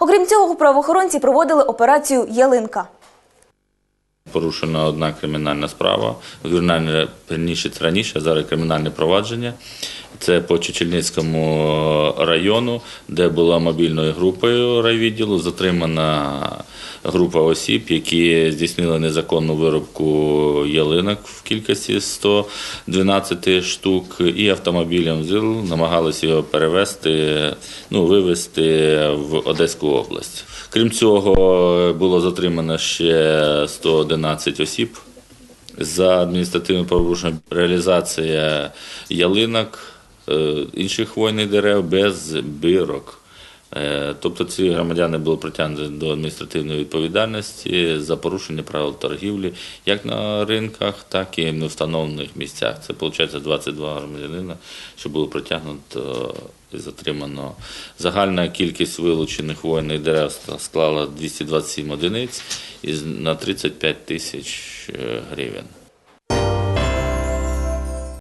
Окрім цього, правоохоронці проводили операцію Ялинка. Порушена одна кримінальна справа. Вірніше це раніше, зараз кримінальне провадження. Це по Чечельницькому району, де була мобільною групою райвідділу затримана група осіб, які здійснили незаконну виробку ялинок в кількості 112 штук, і автомобілем ЗИЛ намагалися його перевезти, ну, вивезти в Одеську область. Крім цього, було затримано ще 111 осіб за адміністративним порушенням. Реалізація ялинок, е, інших хвойних дерев без бірок. Е, Тобто ці громадяни були притягнуті до адміністративної відповідальності за порушення правил торгівлі як на ринках, так і в встановлених місцях. Це виходить 22 громадянина, що було притягнуто і затримано. Загальна кількість вилучених хвойних дерев склала 227 одиниць на 35 тисяч е, гривень.